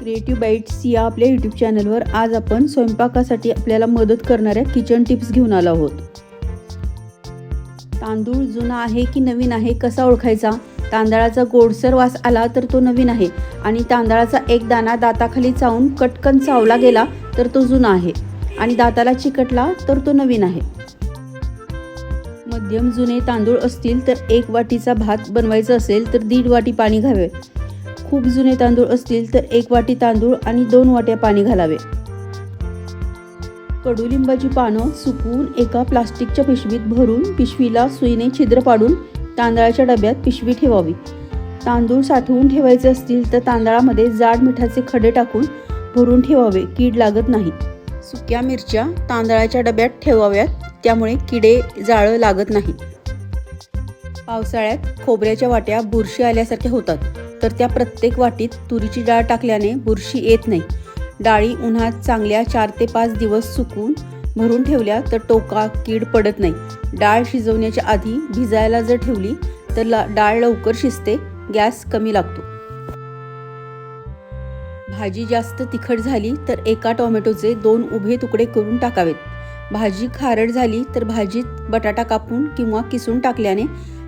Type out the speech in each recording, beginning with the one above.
Creative bites या आपल्या YouTube चॅनलवर आज आपण स्वयंपाकासाठी आपल्याला मदत करणाऱ्या किचन टिप्स घेऊन आलो आहोत. तांदूळ जुना आहे की नवीन आहे कसा ओळखायचा? तांदळाचा गोडसर वास आला तर तो नवीन आहे आणि तांदळाचा एक दाणा दाताखाली चावून कटकन चावला गेला तर तो जुना आहे आणि दाताला चिकटला तर तो नवीन आहे. मध्यम जुने तांदूळ असतील तर एक वाटीचा भात बनवायचा असेल तर दीड वाटी पाणी घावे खूप जुने तांदूळ असतील तर एक वाटी तांदूळ आणि दोन वाट्या पाणी घालावे. कडुलिंबाची पानं सुकवून एका प्लास्टिकच्या पिशवीत भरून पिशवीला सुईने छिद्र पाडून तांदळाच्या डब्यात पिशवी ठेवावी. तांदूळ साठवून ठेवायचे असतील तर तांदळामध्ये जाड मिठाचे खडे टाकून भरून ठेवावे कीड लागत नाही. सुक्या मिरच्या तांदळाच्या डब्यात ठेवाव्यात त्यामुळे किडे जाळं लागत नाही. पावसाळ्यात खोबऱ्याच्या वाट्या बुरशी आल्यासारख्या होतात. तर त्या प्रत्येक वाटीत तुरीची डाळ टाकल्याने बुरशी येत नाही. डाळी उन्हात चांगल्या चार ते पाच दिवस सुकून भरून ठेवल्या तर टोका कीड पडत नाही. डाळ शिजवण्याच्या आधी भिजायला जर ठेवली तर डाळ लवकर शिजते गॅस कमी लागतो. भाजी जास्त तिखट झाली तर एका टोमॅटोचे दोन उभे तुकडे करून टाकावेत. भाजी खारट झाली तर भाजीत बटाटा कापून किंवा किसून टाकल्याने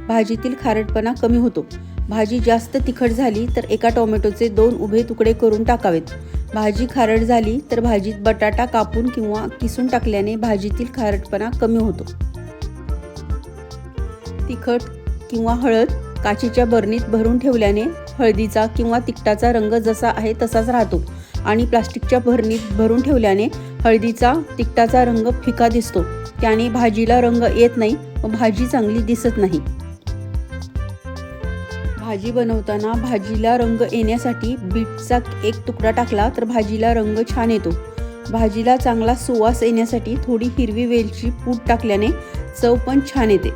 भाजीतील खारटपणा कमी होतो. भाजी जास्त तिखट झाली तर एका टोमॅटोचे दोन उभे तुकडे करून टाकावेत. भाजी खारट झाली तर भाजीत बटाटा कापून किंवा किसून टाकल्याने भाजीतील खारटपणा कमी होतो. तिखट किंवा हळद काचेच्या बरणीत भरून ठेवल्याने हळदीचा किंवा तिखटाचा रंग जसा आहे तसाच राहतो आणि प्लास्टिकच्या भरणीत भरून ठेवल्याने हळदीचा तिखटाचा रंग फिका दिसतो. त्याने भाजीला रंग येत नाही व भाजी चांगली दिसत नाही. भाजी बनवताना भाजीला रंग येण्यासाठी बीटचा एक तुकडा टाकला तर भाजीला रंग छान येतो. भाजीला चांगला सुवास येण्यासाठी थोडी हिरवी वेलची पूड टाकल्याने चव पण छान येते.